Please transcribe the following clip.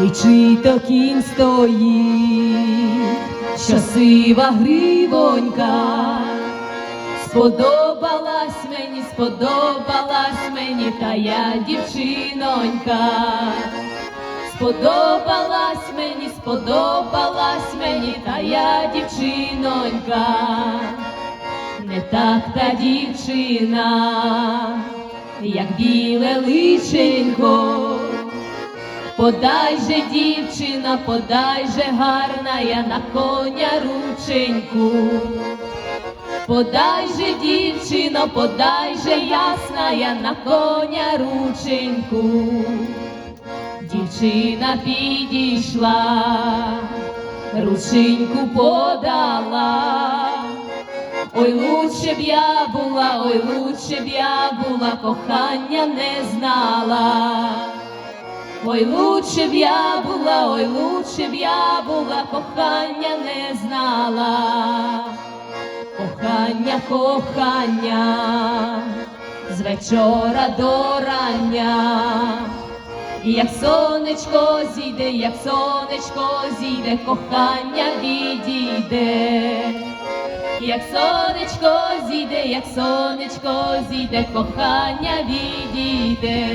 Ой, чи то кінь стоїть, що сива гривонька, сподобалась мені, сподобалась мені та я дівчинонька, сподобалась мені, сподобалась мені та я дівчинонька, не так та дівчина, як біле личенько. Подай же, дівчина, подай же гарна я на коня рученьку. Подай же, дівчино, подай же ясна я на коня рученьку. Дівчина підійшла, рученьку подала. Ой, лучше б я була, ой, лучше б я була, кохання не знала. Ой, лучше б я була, ой, лучше б я була, кохання не знала. Кохання, кохання, з вечора до рання. Як сонечко зійде, як сонечко зійде, кохання відійде. Як сонечко зійде, як сонечко зійде, кохання відійде.